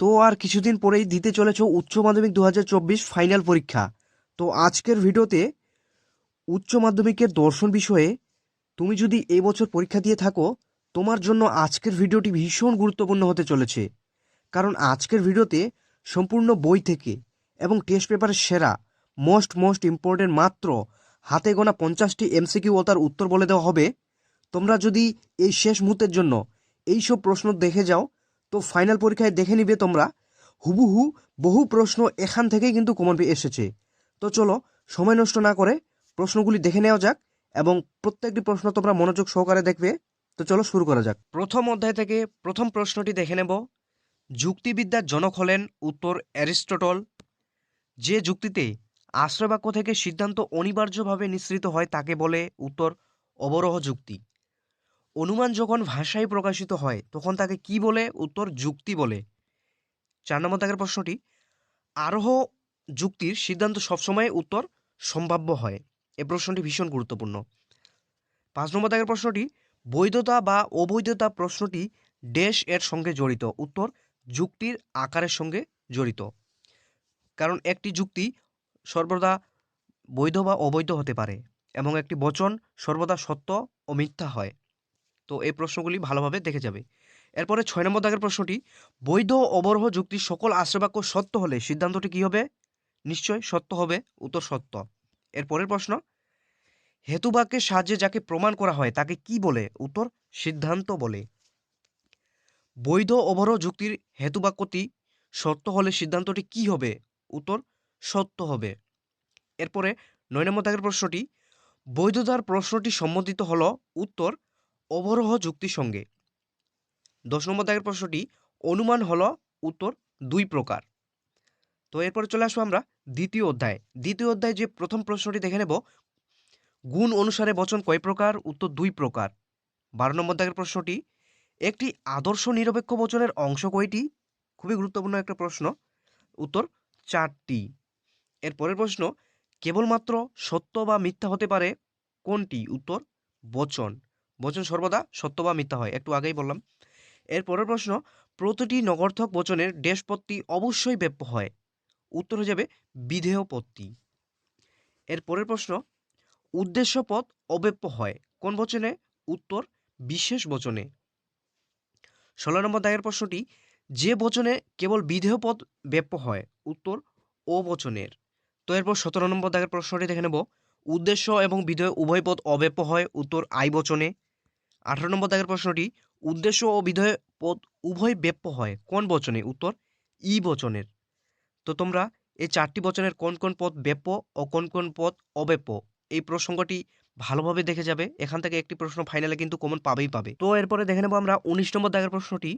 তো আর কিছুদিন পরেই দিতে চলেছ উচ্চ মাধ্যমিক দু হাজার চব্বিশ ফাইনাল পরীক্ষা। তো আজকের ভিডিওতে উচ্চ মাধ্যমিকের দর্শন বিষয়ে তুমি যদি এবছর পরীক্ষা দিয়ে থাকো, তোমার জন্য আজকের ভিডিওটি ভীষণ গুরুত্বপূর্ণ হতে চলেছে। কারণ আজকের ভিডিওতে সম্পূর্ণ বই থেকে এবং টেস্ট পেপারের সেরা, মোস্ট মোস্ট ইম্পর্টেন্ট মাত্র হাতে গোনা পঞ্চাশটি এমসিকিউ ও তার উত্তর বলে দেওয়া হবে। তোমরা যদি এই শেষ মুহূর্তের জন্য এই সব প্রশ্ন দেখে যাও তো ফাইনাল পরীক্ষায় দেখে নিবে তোমরা। হুবহু বহু প্রশ্ন এখান থেকেই কিন্তু কমন এসেছে। তো চলো, সময় নষ্ট না করে প্রশ্নগুলি দেখে নেওয়া যাক এবং প্রত্যেকটি প্রশ্ন তোমরা মনোযোগ সহকারে দেখবে। তো চলো শুরু করা যাক। প্রথম অধ্যায় থেকে প্রথম প্রশ্নটি দেখে নেব। যুক্তিবিদ্যার জনক হলেন উত্তর অ্যারিস্টটল। যে যুক্তিতে আশ্রয়বাক্য থেকে সিদ্ধান্ত অনিবার্যভাবে নিঃসৃত হয় তাকে বলে উত্তর অবরোহ যুক্তি। অনুমান যখন ভাষায় প্রকাশিত হয়, তখন তাকে কি বলে? উত্তর যুক্তি বলে। চার নম্বর দাগের প্রশ্নটি, আরোহ যুক্তির সিদ্ধান্ত সবসময় উত্তর সম্ভাব্য হয়। এ প্রশ্নটি ভীষণ গুরুত্বপূর্ণ। পাঁচ নম্বর দাগের প্রশ্নটি, বৈধতা বা অবৈধতা প্রশ্নটি ড্যাশ এর সঙ্গে জড়িত, উত্তর যুক্তির আকারের সঙ্গে জড়িত। কারণ একটি যুক্তি সর্বদা বৈধ বা অবৈধ হতে পারে, এবং একটি বচন সর্বদা সত্য ও মিথ্যা হয়। তো এই প্রশ্নগুলি ভালোভাবে দেখে যাবে। এরপরে ছয় নম্বর দাগের প্রশ্নটি, বৈধ অবরহ যুক্তির সকল আশ্রয়বাক্য সত্য হলে সিদ্ধান্তটি কী হবে? নিশ্চয়, সত্য হবে, উত্তর সত্য। এরপরের প্রশ্ন হেতুবাক্যের সাহায্যে যাকে প্রমাণ করা হয়, তাকে কি বলে? উত্তর, সিদ্ধান্ত বলে। বৈধ অবরহ যুক্তির হেতুবাক্যটি সত্য হলে সিদ্ধান্তটি কি হবে? উত্তর, সত্য হবে। এরপরে নয় নম্বর দাগের প্রশ্নটি, বৈধতার প্রশ্নটি সম্বন্ধিত হল, উত্তর অবরোহ যুক্তির সঙ্গে। দশ নম্বর দাগের প্রশ্নটি, অনুমান হল উত্তর দুই প্রকার। তো এরপরে চলে আসব আমরা দ্বিতীয় অধ্যায়। দ্বিতীয় অধ্যায় যে প্রথম প্রশ্নটি দেখে নেব, গুণ অনুসারে বচন কয় প্রকার, উত্তর দুই প্রকার। বারো নম্বর দাগের প্রশ্নটি, একটি আদর্শ নিরপেক্ষ বচনের অংশ কয়টি? খুবই গুরুত্বপূর্ণ একটা প্রশ্ন। উত্তর চারটি। এর পরের প্রশ্ন, কেবলমাত্র সত্য বা মিথ্যা হতে পারে? কোনটি? উত্তর বচন। বচন সর্বদা সত্য বা মিথ্যা হয়। একটু আগেই বললাম। এর পরের প্রশ্ন, প্রতিটি নগর্থক বচনের দেশপত্তি অবশ্যই ব্যাপ্য হয়। উত্তর হয়ে যাবে বিধেয়পত্তি এর পরের প্রশ্ন উদ্দেশ্য পদ অব্যাপ্য হয়। কোন বচনে? উত্তর, বিশেষ বচনে। ষোলো নম্বর দায়ের প্রশ্নটি, যে বচনে কেবল বিধেয় পদ ব্যাপ্য হয়? উত্তর ও বচনের। তো এরপর সতেরো নম্বর দাগের প্রশ্নটি দেখে নেব। উদ্দেশ্য এবং বিধেয় উভয় পদ অব্যাপ্য হয়। উত্তর, আই বচনে। আঠারো নম্বর দাগের প্রশ্নটি, উদ্দেশ্য ও বিধেয় পদ উভয় ব্যাপ্য হয়। কোন বচনে উত্তর, ই বচনের। তো তোমরা এই চারটি বচনের কোন কোন পদ ব্যাপ্য ও কোন কোন পদ অব্যাপ্য? এই প্রসঙ্গটি ভালোভাবে দেখে যাবে। এখান থেকে একটি প্রশ্ন ফাইনালে কিন্তু কমন পাবেই পাবে। তো এরপরে দেখে নেব আমরা উনিশ নম্বর দাগের প্রশ্নটি।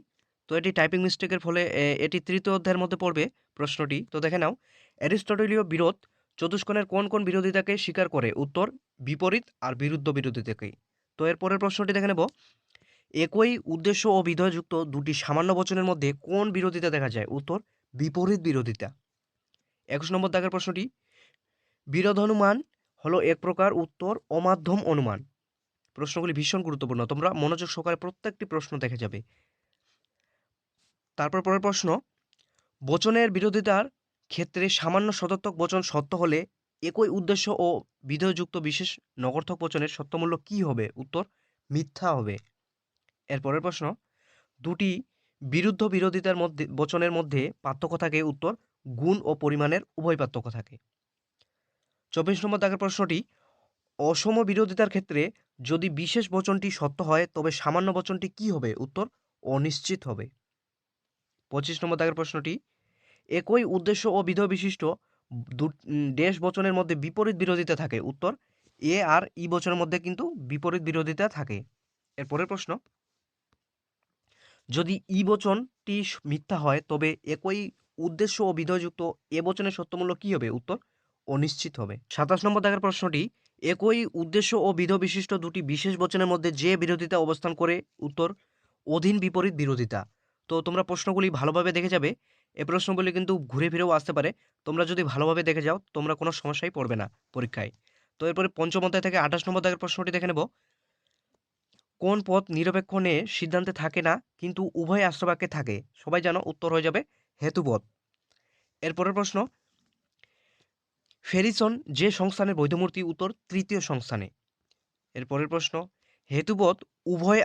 তো এটি টাইপিং মিস্টেকের ফলে এটি তৃতীয় অধ্যায়ের মধ্যে পড়বে প্রশ্নটি। তো দেখে নাও অ্যারিস্টটলীয় বিরোধ চতুষ্কোণের কোন কোন বিরোধিতাকে স্বীকার করে? উত্তর, বিপরীত আর বিরুদ্ধ বিরোধিতাকে। তো এর পরের প্রশ্নটি দেখে নেব। একই উদ্দেশ্য ও বিধয়যুক্ত দুটি সামান্য বচনের মধ্যে কোন বিরোধিতা দেখা যায়? উত্তর, বিপরীত বিরোধিতা। একুশ নম্বর দাগের প্রশ্নটি বিরোধ অনুমান হলো এক প্রকার উত্তর অমাধ্যম অনুমান। প্রশ্নগুলি ভীষণ গুরুত্বপূর্ণ, তোমরা মনোযোগ সহকারে প্রত্যেকটি প্রশ্ন দেখে যাবে। তারপর পরের প্রশ্ন, বচনের বিরোধিতার ক্ষেত্রে সামান্য সদর্থক বচন সত্য হলে একই উদ্দেশ্য ও বিধেয়যুক্ত বিশেষ নগর্থক বচনের সত্যমূল্য কি হবে? উত্তর, মিথ্যা হবে। এরপরের প্রশ্ন, দুটি বিরুদ্ধ বিরোধিতার মধ্যে, বচনের মধ্যে পার্থক্য থাকে, উত্তর, গুণ ও পরিমাণের উভয় পার্থক্য থাকে। চব্বিশ নম্বর দাগের প্রশ্নটি, অসম বিরোধিতার ক্ষেত্রে যদি বিশেষ বচনটি সত্য হয়, তবে সামান্য বচনটি কি হবে? উত্তর, অনিশ্চিত হবে। পঁচিশ নম্বর দাগের প্রশ্নটি, একই উদ্দেশ্য ও বিধ বিশিষ্ট দু- বচনের মধ্যে বিপরীত বিরোধিতা থাকে। উত্তর, এ আর ই বচনের মধ্যে কিন্তু বিপরীত বিরোধিতা থাকে। এরপরের প্রশ্ন, যদি ই বচনটি মিথ্যা হয়, তবে একই উদ্দেশ্য ও বিধয়যুক্ত এ বচনের সত্যমূল্য কি হবে? উত্তর, অনিশ্চিত হবে। সাতাশ নম্বর দাগের প্রশ্নটি, একই উদ্দেশ্য ও বিধ বিশিষ্ট দুটি বিশেষ বচনের মধ্যে যে বিরোধিতা অবস্থান করে? উত্তর, অধীন বিপরীত বিরোধিতা। তো তোমরা প্রশ্নগুলি ভালোভাবে দেখে যাবে। এই প্রশ্নগুলি কিন্তু ঘুরে ফিরেও আসতে পারে। তোমরা যদি ভালোভাবে দেখে যাও, তোমরা কোনো সমস্যায় পড়বে না পরীক্ষায়। তো এরপরে পঞ্চম অধ্যায় থেকে আঠাশ নম্বর দাগের প্রশ্নটি দেখে নেব। কোন পথ নিরপেক্ষ নিয়ে সিদ্ধান্তে থাকে না, কিন্তু উভয় আশ্রবাক্যে থাকে? সবাই জানো, উত্তর হয়ে যাবে হেতুবৎ এরপরের প্রশ্ন, ফেরিসন যে সংস্থানের বৈধমূর্তি, উত্তর তৃতীয় সংস্থানে। এরপরের প্রশ্ন হেতুবৎ উভয়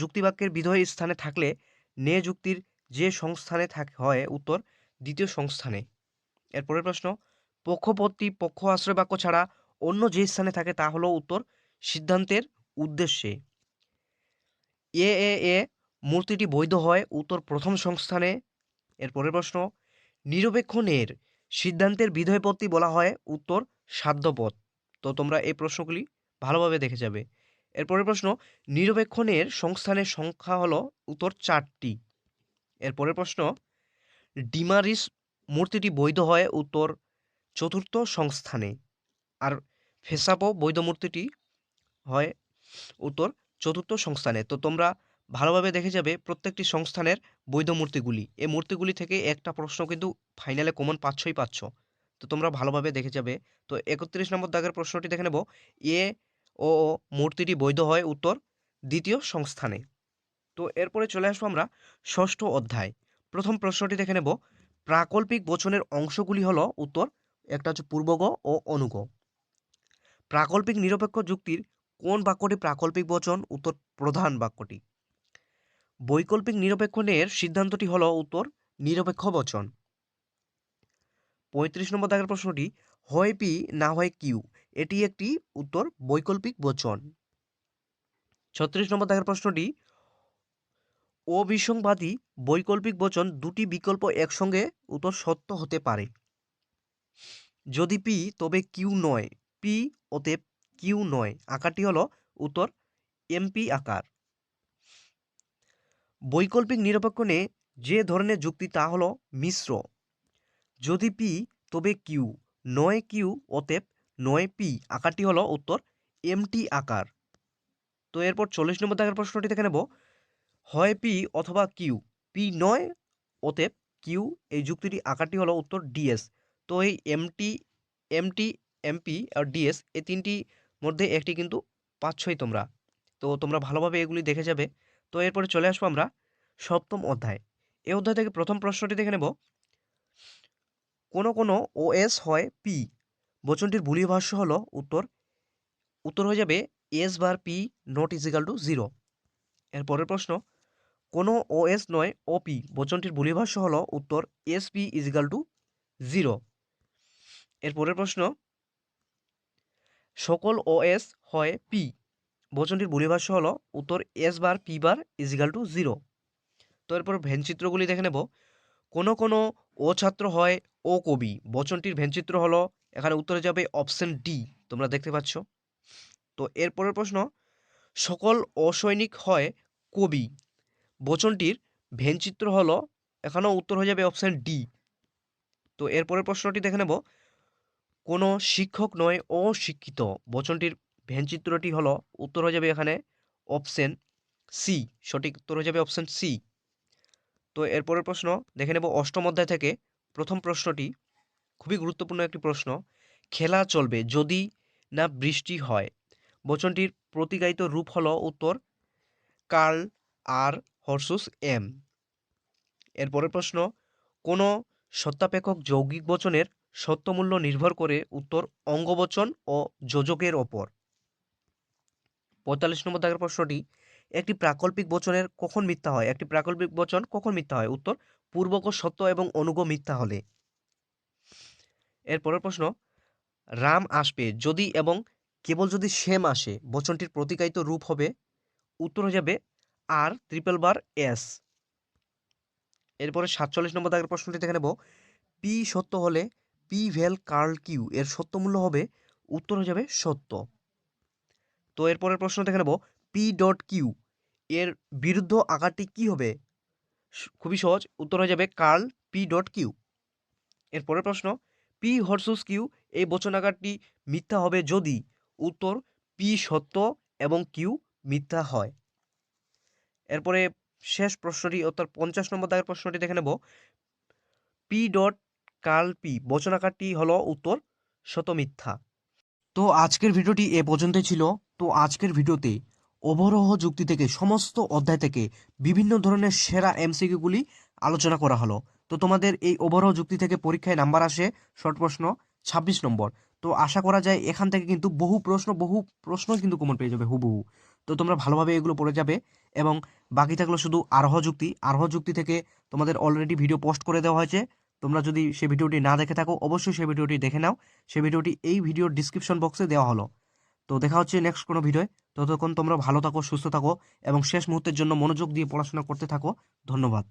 যুক্তিবাক্যের বিধেয় স্থানে থাকলে নে যুক্তির সংস্থানে থাকে, হয় উত্তর দ্বিতীয় সংস্থানে। এরপরের প্রশ্ন পক্ষপতি পক্ষ আশ্রয় বাক্য ছাড়া অন্য যে স্থানে থাকে তা হলো উত্তর সিদ্ধান্তের উদ্দেশ্যে। এ এ এ মূর্তিটি বৈধ হয় উত্তর প্রথম সংস্থানে। এরপরের প্রশ্ন, নিরপেক্ষণের সিদ্ধান্তের বিধেয়পত্তি বলা হয় উত্তর সাধ্যপদ। তো তোমরা এই প্রশ্নগুলি ভালোভাবে দেখে যাবে। এরপরের প্রশ্ন, নিরপেক্ষণের সংস্থানের সংখ্যা হলো উত্তর চারটি। এরপরের প্রশ্ন, ডিমারিস মূর্তিটি বৈধ হয় উত্তর চতুর্থ সংস্থানে আর ফেসাপো বৈধ মূর্তিটি হয় উত্তর চতুর্থ সংস্থানে। তো তোমরা ভালোভাবে দেখে যাবে প্রত্যেকটি সংস্থানের বৈধ মূর্তিগুলি। এই মূর্তিগুলি থেকে একটা প্রশ্ন কিন্তু ফাইনালে কমন পাচ্ছই পাচ্ছ। তো তোমরা ভালোভাবে দেখে যাবে। তো একত্রিশ নম্বর দাগের প্রশ্নটি দেখে নেব। এ ও মূর্তিটি বৈধ হয় উত্তর দ্বিতীয় সংস্থানে। তো এরপরে চলে আসব আমরা ষষ্ঠ অধ্যায়। প্রথম প্রশ্নটি দেখে নেব। প্রাকল্পিক বচনের অংশগুলি হলো উত্তর, একটা হচ্ছে পূর্বগ ও অনুগ। প্রাকল্পিক নিরপেক্ষ যুক্তির কোন বাক্যটি প্রাকল্পিক বচন? উত্তর প্রধান বাক্যটি। বৈকল্পিক নিরপেক্ষণের সিদ্ধান্তটি হলো উত্তর নিরপেক্ষ বচন। পঁয়ত্রিশ নম্বর দাগের প্রশ্নটি, হয় পি না হয় কিউ? এটি একটি উত্তর বৈকল্পিক বচন। ছত্রিশ নম্বর দাগের প্রশ্নটি অবিসংবাদী বৈকল্পিক বচন দুটি বিকল্প একসঙ্গে উত্তর সত্য হতে পারে। যদি পি, তবে কিউ নয়। পি অতএব কিউ নয়। আকারটি হলো উত্তর এমপি আকার। বৈকল্পিক নিরপেক্ষণে যে ধরনের যুক্তি তা হলো মিশ্র। যদি পি, তবে কিউ নয় কিউ অতএব নয় পি। আকারটি হলো উত্তর এমটি আকার। তো এরপর চল্লিশ নম্বর দাগের প্রশ্নটি দেখে নেব। হয় পি অথবা কিউ পি নয়, অতএব কিউ এই যুক্তিটি আকারটি হলো উত্তর ডিএস তো এই এমটি এমটি এমপি আর ডিএস এই তিনটি মধ্যে একটি কিন্তু পাচ্ছই তোমরা। তো তোমরা ভালোভাবে এগুলি দেখে যাবে। তো এরপরে চলে আসব আমরা সপ্তম অধ্যায়। এই অধ্যায় থেকে প্রথম প্রশ্নটি দেখে নেব। কোনো কোনো ওএস হয় পি বচনটির বুলীয় ভাষ্য হলো উত্তর। উত্তর হয়ে যাবে S bar P not equal to zero এর পরের প্রশ্ন কোনো ওএস নয় ওপি বচনটির বুলীয় ভাষ্য হলো উত্তর S P equal to zero এরপরের প্রশ্ন, সকল ওএস হয় পি বচনটির বুলীয় ভাষ্য হলো উত্তর S bar P bar equal to zero তো এরপর ভেনচিত্রগুলি দেখে নেব। কোনো কোনো ও ছাত্র হয় ও কবি, বচনটির ভেনচিত্র হলো, এখানে উত্তরে যাবে অপশন ডি তোমরা দেখতে পাচ্ছ। তো এরপরের প্রশ্ন, সকল অসৈনিক হয় কবি বচনটির ভেনচিত্র হলো, এখানেও উত্তর হয়ে যাবে অপশান ডি তো এরপরের প্রশ্নটি দেখে নেব। কোনো শিক্ষক নয়, অশিক্ষিত। বচনটির ভেনচিত্রটি হলো, উত্তর হয়ে যাবে এখানে অপশন সি সঠিক উত্তর হয়ে যাবে অপশন সি তো এরপরের প্রশ্ন, দেখে নেব অষ্টম অধ্যায় থেকে প্রথম প্রশ্নটি। খুবই গুরুত্বপূর্ণ একটি প্রশ্ন। খেলা চলবে যদি না বৃষ্টি হয়। বচনটির প্রতিগায়িত রূপ হলো উত্তর, কার্ল আর হর্সুস এম এরপরের প্রশ্ন, কোনো সত্যাপেক্ষক যৌগিক বচনের সত্যমূল্য নির্ভর করে উত্তর অঙ্গবচন ও যোজকের ওপর? পঁয়তাল্লিশ নম্বর দাগের প্রশ্নটি, একটি প্রাকল্পিক বচনের কখন মিথ্যা হয়? একটি প্রাকল্পিক বচন কখন মিথ্যা হয়? উত্তর, পূর্বক সত্য এবং অনুগ মিথ্যা হলে। এরপরের প্রশ্ন, রাম আসবে যদি এবং কেবল যদি সেম আসে, বচনটির প্রতিকায়িত রূপ হবে, উত্তর হয়ে যাবে আর ট্রিপল বার এস এরপরে সাতচল্লিশ নম্বর দাগের প্রশ্নটি দেখে নেব। পি সত্য হলে পি ভেল কার্ল কিউ এর সত্য মূল্য হবে, উত্তর হয়ে যাবে সত্য। তো এরপরের প্রশ্ন দেখে নেব পি ডট কিউ এর বিরুদ্ধ আকারটি কি হবে? খুবই সহজ, উত্তর হয়ে যাবে কার্ল পি ডট কিউ এর পরের প্রশ্ন পি হর্সুস কিউ এই বচন আকারটি মিথ্যা হবে যদি উত্তর পি সত্য এবং কিউ মিথ্যা হয়। এরপরে শেষ প্রশ্নটি অর্থাৎ পঞ্চাশ নম্বর দাগের প্রশ্নটি দেখে নেব। পি ডট কার্ল পি বচন আকারটি হলো উত্তর শত মিথ্যা তো আজকের ভিডিওটি এ পর্যন্তই ছিল। তো আজকের ভিডিওতে অবরোহ যুক্তি থেকে, সমস্ত অধ্যায় থেকে বিভিন্ন ধরনের সেরা এমসিকিউগুলি আলোচনা করা হলো। তো তোমাদের এই ওভারঅল যুক্তি থেকে পরীক্ষায় নাম্বার আসে, শর্ট প্রশ্ন, ছাব্বিশ নম্বর। তো আশা করা যায় এখান থেকে কিন্তু বহু প্রশ্ন বহু প্রশ্ন কিন্তু কমন পেয়ে যাবে হুবহু। তো তোমরা ভালোভাবে এগুলো পড়ে যাবে। এবং বাকি থাকল শুধু আরোহ যুক্তি। আরোহ যুক্তি থেকে তোমাদের অলরেডি ভিডিও পোস্ট করে দেওয়া হয়েছে। তোমরা যদি সে ভিডিওটি না দেখে থাকো, অবশ্যই সেই ভিডিওটি দেখে নাও। সে ভিডিওটি এই ভিডিওর ডিসক্রিপশন বক্সে দেওয়া হলো। তো দেখা হচ্ছে নেক্সট কোনো ভিডিওয় ততক্ষণ তোমরা ভালো থাকো, সুস্থ থাকো এবং শেষ মুহূর্তের জন্য মনোযোগ দিয়ে পড়াশোনা করতে থাকো। ধন্যবাদ।